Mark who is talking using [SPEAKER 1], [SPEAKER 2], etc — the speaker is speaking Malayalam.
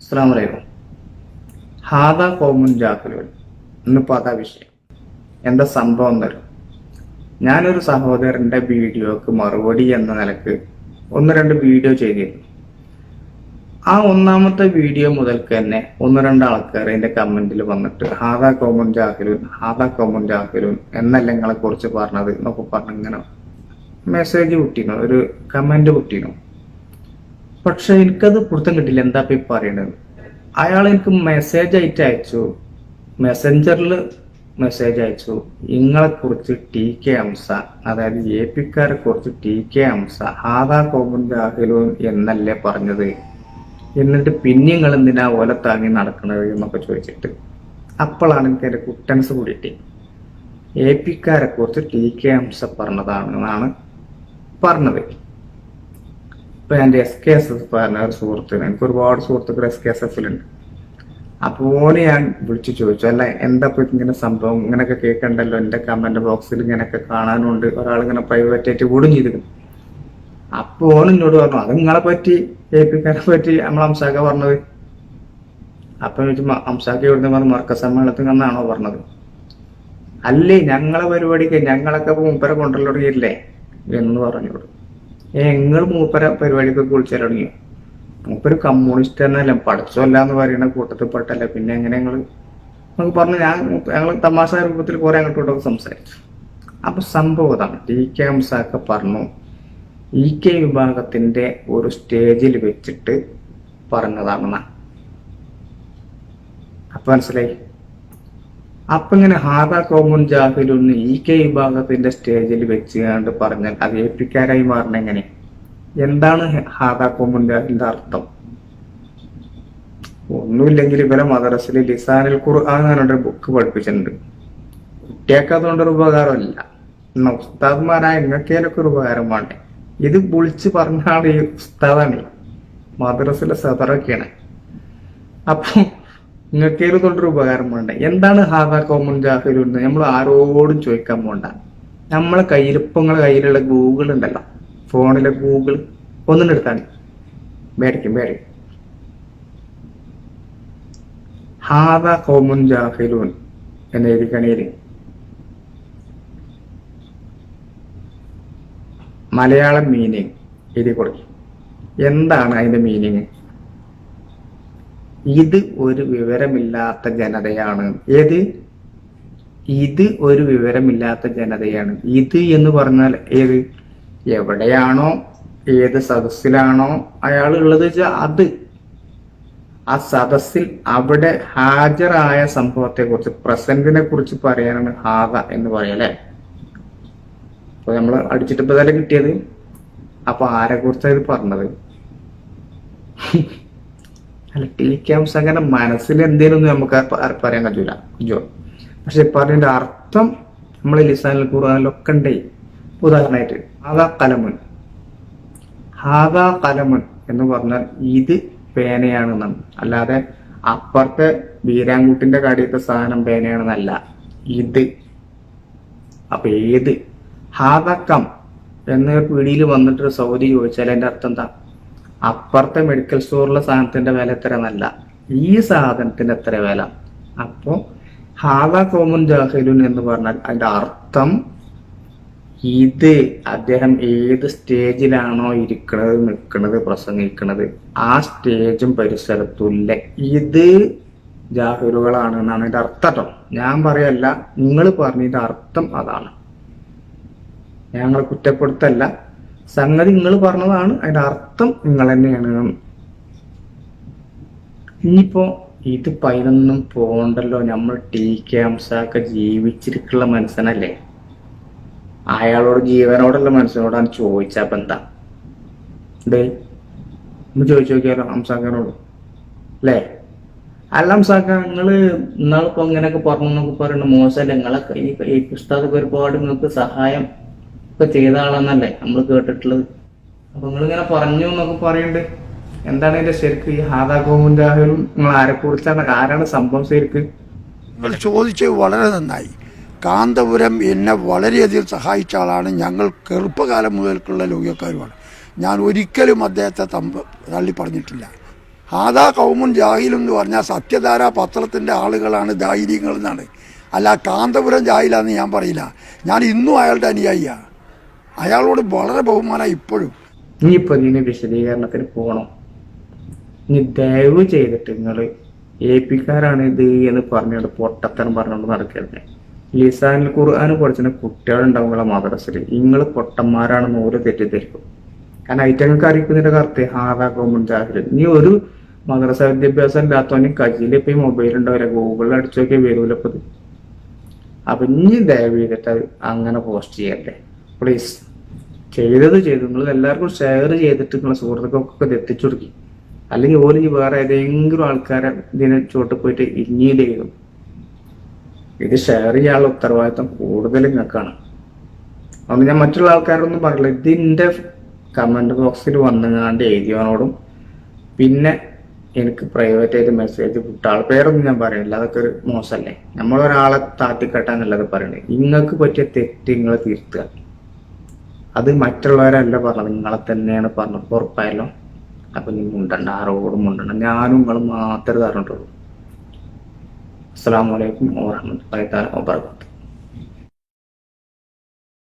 [SPEAKER 1] അസ്സാം വലൈക്കും ഹാദ കോമുൻ ജാഹലുൻ ഇന്നിപ്പോൾ അതാ വിഷയം. എന്താ സംഭവം തരും ഞാനൊരു സഹോദരന്റെ വീഡിയോക്ക് മറുപടി എന്ന നിലയ്ക്ക് ഒന്ന് രണ്ട് വീഡിയോ ചെയ്തിരുന്നു. ആ ഒന്നാമത്തെ വീഡിയോ മുതൽക്ക് തന്നെ ഒന്ന് രണ്ട് ആൾക്കാർ എന്റെ കമന്റിൽ വന്നിട്ട് ഹാദാ കോമുൻ ജാഹലുൻ ഹാദാ കോമുൻ ജാഹലുൻ എന്നല്ല നിങ്ങളെ കുറിച്ച് പറഞ്ഞത് എന്നൊക്കെ പറഞ്ഞ് ഇങ്ങനെ മെസ്സേജ് കുട്ടിനോ ഒരു കമന്റ് വിട്ടിരുന്നു പക്ഷെ എനിക്കത് പിടുത്തം കിട്ടില്ല എന്താ ഈ പറയണത്? അയാൾ എനിക്ക് മെസ്സേജ് ആയിട്ട് അയച്ചു. മെസ്സഞ്ചറിൽ മെസ്സേജ് അയച്ചു. നിങ്ങളെ കുറിച്ച് ടി കെ അംസ അതായത് എ പിക്കാരെ കുറിച്ച് ടി കെ അംസ ഹാദാ കോമൻ ജാഹിലു എന്നല്ലേ പറഞ്ഞത്? എന്നിട്ട് പിന്നെ നിങ്ങൾ എന്തിനാ ഓല താങ്ങി നടക്കുന്നത് എന്നൊക്കെ ചോദിച്ചിട്ട് അപ്പോഴാണ് എനിക്ക് എന്റെ കുട്ടൻസ് കൂടിയിട്ട് എ പിക്കാരെ കുറിച്ച് ടി കെ അംസ പറഞ്ഞതാണെന്നാണ് പറഞ്ഞത്. ഇപ്പൊ എന്റെ എസ് കെ എസ് എഫ് പറഞ്ഞ ഒരു സുഹൃത്തിന് എനിക്ക് ഒരുപാട് സുഹൃത്തുക്കൾ എസ് കെ എസ് എഫിലുണ്ട് അപ്പൊ ഓന് ഞാൻ വിളിച്ചു ചോദിച്ചു അല്ല എന്താ ഇപ്പൊ ഇങ്ങനെ സംഭവം? ഇങ്ങനെയൊക്കെ കേൾക്കണ്ടല്ലോ? എന്റെ കമന്റ് ബോക്സിൽ ഇങ്ങനെയൊക്കെ കാണാനുണ്ട്. ഒരാൾ ഇങ്ങനെ പ്രൈവറ്റ് ആയിട്ട് കൂടും ചെയ്തിരുന്നു അപ്പൊ ഓൻ എന്നോട് പറഞ്ഞു അത് നിങ്ങളെ പറ്റി ഏൽപ്പിക്കാനെ പറ്റി നമ്മളെ അംസാക്ക പറഞ്ഞത്? അപ്പൊ ചോദിച്ചു "മ- അംസാക്ക ഇവിടുന്ന് പറഞ്ഞു മർക്ക സമ്മേളനത്തിൽ നിന്നാണോ പറഞ്ഞത്? അല്ലേ ഞങ്ങളെ പരിപാടിക്ക് ഞങ്ങളൊക്കെ മുമ്പരെ കൊണ്ടുള്ള ഇല്ലേ എന്ന് പറഞ്ഞോട് ഏ നിങ്ങൾ മൂപ്പര പരിപാടിക്കൊക്കെ വിളിച്ചാൽ തുടങ്ങി മൂപ്പര് കമ്മ്യൂണിസ്റ്റ് തന്നെയല്ല പഠിച്ചല്ല എന്ന് പറയുന്ന കൂട്ടത്തിൽ പെട്ടല്ലേ പിന്നെ എങ്ങനെ ഞങ്ങൾ നമുക്ക് പറഞ്ഞു ഞാൻ ഞങ്ങൾ തമാശ രൂപത്തിൽ കുറെ അങ്ങോട്ടും സംസാരിച്ചു. അപ്പൊ സംഭവം അതാണ് ടി കെ ഹംസാക്ക പറഞ്ഞു ഇ കെ വിഭാഗത്തിന്റെ ഒരു സ്റ്റേജിൽ വെച്ചിട്ട് പറഞ്ഞതാണെന്നാ. അപ്പൊ മനസ്സിലായി? അപ്പൊ ഇങ്ങനെ ഹാദ കോമുൻ ജാഹിലുന്ന് ഇ കെ വിഭാഗത്തിന്റെ സ്റ്റേജിൽ വെച്ച് കണ്ട് പറഞ്ഞാൽ അത് ഏപ്പിക്കാരായി മാറണ എങ്ങനെ? എന്താണ് ഹാദ കോമുൻ ജാഹിലിന്റെ അർത്ഥം? ഒന്നുമില്ലെങ്കിൽ ഇവരെ മദ്രസിൽ ലിസാനിൽ ഖുർആൻ എന്നൊരു ബുക്ക് പഠിപ്പിച്ചിട്ടുണ്ട്. കുട്ടിയൊക്കെ അതുകൊണ്ടൊരു ഉപകാരമല്ല. എന്നാ ഉസ്താദ്മാരായ നിങ്ങൾക്കേലൊക്കെ ഒരു ഉപകാരം വേണ്ടേ? ഇത് വിളിച്ച് പറഞ്ഞാണ് ഈ ഉസ്താദാണ്. മദ്രസിലെ സദറൊക്കെയാണ്. അപ്പൊ നിങ്ങൾക്കേലും തൊട്ടൊരു ഉപകാരം വേണ്ട എന്താണ് ഹാദാ കോമൺ ജാഹിലു എന്ന് നമ്മൾ ആരോടും ചോദിക്കാൻ പോണ്ട. നമ്മളെ നിങ്ങളെ കയ്യിലുള്ള ഗൂഗിൾ ഉണ്ടല്ലോ. ഫോണിലെ ഗൂഗിൾ ഒന്നും എടുത്താണ് മേടിക്കും മേടിക്കും. ഹാദ കോമുൻ ജാഹിലൂൻ എന്ന് എഴുതിക്കണേര് മലയാളം മീനിങ് എഴുതി കൊടുക്കും. എന്താണ് അതിന്റെ മീനിങ് ഇത് ഒരു വിവരമില്ലാത്ത ജനതയാണ്. ഏത്? ഇത് ഒരു വിവരമില്ലാത്ത ജനതയാണ്. ഇത് എന്ന് പറഞ്ഞാൽ ഏത്? എവിടെയാണോ? ഏത് സദസ്സിലാണോ അയാൾ ഉള്ളത് വെച്ചാൽ അത്. ആ സദസ്സിൽ അവിടെ ഹാജരായ സംഭവത്തെ കുറിച്ച് പ്രസന്റിനെ കുറിച്ച് പറയാനാണ് ഹാദ എന്ന് പറയല്ലേ അപ്പൊ നമ്മൾ അടിച്ചിട്ട് ഇപ്പൊ കിട്ടിയത്? അപ്പൊ ആരെ കുറിച്ചാണ് ഇത് പറഞ്ഞത്? അല്ല ടി ക്യാംസ് അങ്ങനെ മനസ്സിൽ എന്തേലും നമുക്ക് പറയാൻ കഴിയൂല ജോ പക്ഷെ പറഞ്ഞതിന്റെ അർത്ഥം നമ്മൾ ലിസാനിൽ ഖുർആാനിലൊക്കെ ഉണ്ടേ. ഉദാഹരണമായിട്ട് ഹാദാ കലമുൻ. ഹാദാ കലമുൻ എന്ന് പറഞ്ഞാൽ ഇത് പേനയാണെന്നാണ്. അല്ലാതെ അപ്പുറത്തെ വീരാങ്കുട്ടിന്റെ കടിയത്തെ സാധനം പേനയാണെന്നല്ല. ഇത്. അപ്പൊ ഏത്? ഹാദക്കം എന്ന പിടിയിൽ വന്നിട്ട് സൗദി ചോദിച്ചാൽ അതിന്റെ അർത്ഥം എന്താ? അപ്പുറത്തെ മെഡിക്കൽ സ്റ്റോറിലെ സാധനത്തിന്റെ വില എത്ര നല്ല ഈ സാധനത്തിന്റെ എത്ര വില. അപ്പോ ഹാദ കോമൻ ജാഹിലുൻ എന്ന് പറഞ്ഞാൽ അതിന്റെ അർത്ഥം ഇത് അദ്ദേഹം ഏത് സ്റ്റേജിലാണോ ഇരിക്കുന്നത് നിൽക്കണത് പ്രസംഗിക്കണത് ആ സ്റ്റേജും പരിസരത്തുമില്ല ഇത് ജാഹിലുകളാണ് എന്നാണ് ഇതിന്റെ അർത്ഥം. ഞാൻ പറയല്ല നിങ്ങൾ പറഞ്ഞതിന്റെ അർത്ഥം അതാണ്. ഞങ്ങൾ കുറ്റപ്പെടുത്തല്ല. സംഗതി നിങ്ങൾ പറഞ്ഞതാണ്. അതിന്റെ അർത്ഥം നിങ്ങൾ തന്നെയാണ് ഇനിയിപ്പോ ഇത് പതിനൊന്നും പോകണ്ടല്ലോ നമ്മൾ ടി കെ ഹംസാക്ക ജീവിച്ചിരിക്കുള്ള മനുഷ്യനല്ലേ? അയാളോട് ജീവനോടുള്ള മനുഷ്യനോടാണ് ചോദിച്ച അപ്പൊ എന്താ? ഡേ ഒന്ന് ചോദിച്ചു നോക്കിയാലോ ഹംസാക്കനോട് അല്ലേ അല്ല ഹംസാക്ക നിങ്ങൾ ഇന്നാളിപ്പോ ഇങ്ങനെയൊക്കെ പറഞ്ഞു എന്നൊക്കെ പറയുന്നത് മോശമല്ല നിങ്ങളൊക്കെ ഈ പുസ്തകമൊക്കെ ഒരുപാട് നിങ്ങൾക്ക് സഹായം ഒക്കെ ചെയ്ത ആളെന്നല്ലേ നമ്മൾ കേട്ടിട്ടുള്ളത്. അപ്പൊ നിങ്ങൾ ഇങ്ങനെ പറഞ്ഞു എന്നൊക്കെ പറയുന്നുണ്ട് എന്താണ് ഇതിന്റെ ശരിക്ക് ഈ ഹാദാ രാഹുലും നിങ്ങൾ ആരെ കുറിച്ചാണ് ആരാണ് സംഭവം ശരിക്ക്?
[SPEAKER 2] നിങ്ങൾ വളരെ നന്നായി. കാന്തപുരം എന്നെ വളരെയധികം സഹായിച്ച ആളാണ്. ഞങ്ങൾ ചെറുപ്പകാലം മുതൽക്കുള്ള ലോകക്കാരുമാണ് ഞാൻ ഒരിക്കലും അദ്ദേഹത്തെ തമ്പ് തള്ളി പറഞ്ഞിട്ടില്ല. ഹാദാ കൗമുൻ ജാഹിലും എന്ന് പറഞ്ഞാൽ സത്യധാര പത്രത്തിന്റെ ആളുകളാണ് ധൈര്യങ്ങൾ എന്നാണ് അല്ല കാന്തപുരം ജാഹിലാന്ന് ഞാൻ പറയില്ല. ഞാൻ ഇന്നും അയാളുടെ അനുയായിയാണ് അയാളോട് വളരെ ബഹുമാനം ഇപ്പോഴും.
[SPEAKER 1] ഇനിയിപ്പോ ഇതിന് വിശദീകരണത്തിന് പോകണം ഇനി ദയവ് ചെയ്തിട്ട് നിങ്ങൾ എ പിക്കാരാണ് ഇത് എന്ന് പറഞ്ഞുകൊണ്ട് പൊട്ടത്തരം പറഞ്ഞുകൊണ്ട് നടക്കരുത്. ലിസാനിൽ ഖുർആൻ പഠിച്ചിന് കുട്ടികളുണ്ടാവും മദ്രസിൽ നിങ്ങൾ പൊട്ടന്മാരാണെന്ന് ഓരോ തെറ്റിദ്ധരിക്കും. കാരണം ഐറ്റങ്ങൾക്ക് അറിയിക്കുന്നതിന്റെ കറുത്ത് ഹാദാ കോമൺ ജാഹിൽ നീ ഒരു മദ്രസ വിദ്യാഭ്യാസം ഇല്ലാത്തവന് കയ്യിൽ ഇപ്പൊ ഈ മൊബൈൽ ഉണ്ടാവില്ല. ഗൂഗിളിൽ അടിച്ചു നോക്കിയാൽ വരൂല അപ്പൊ ഇനി ദയവ് ചെയ്തിട്ട് അങ്ങനെ പോസ്റ്റ് ചെയ്യല്ലേ. പ്ലീസ്. ചെയ്തത് ചെയ്തു. നിങ്ങൾ എല്ലാവർക്കും ഷെയർ ചെയ്തിട്ട് നിങ്ങളെ സുഹൃത്തുക്കൾക്കൊക്കെ ഇത് എത്തിച്ചു കൊടുക്കി. അല്ലെങ്കിൽ ഓരോ വേറെ ഏതെങ്കിലും ആൾക്കാരെ ഇതിനെ ചോട്ട് പോയിട്ട് ഇനിയും ചെയ്തു ഇത് ഷെയർ ചെയ്യാനുള്ള ഉത്തരവാദിത്തം കൂടുതൽ നിങ്ങൾക്കാണ്. അതുകൊണ്ട് ഞാൻ മറ്റുള്ള ആൾക്കാരൊന്നും പറയില്ല. ഇതിന്റെ കമന്റ് ബോക്സിൽ വന്നുകാണ്ട് എഴുതിയവനോടും പിന്നെ എനിക്ക് പ്രൈവറ്റ് ആയിട്ട് മെസ്സേജ് വിട്ട ആൾ പേരൊന്നും ഞാൻ പറയില്ല. അതൊക്കെ ഒരു മോശമല്ലേ? നമ്മളൊരാളെ താത്തിക്കെട്ടാന്നുള്ളത് പറയണേ. നിങ്ങൾക്ക് പറ്റിയ തെറ്റ് നിങ്ങൾ തിരുത്തുക. അത് മറ്റുള്ളവരല്ല പറഞ്ഞത്. നിങ്ങളെ തന്നെയാണ് പറഞ്ഞത്. ഉറപ്പായല്ലോ. അപ്പൊ നീ മുണ്ടണ്ട. ആരോടും മുണ്ടണ്ട. ഞാനും നിങ്ങളും മാത്രമേ പറഞ്ഞിട്ടുള്ളൂ. അസ്സാം വലൈക്കും വാഹമത്തല്ലാ വാബർക്കാത്തു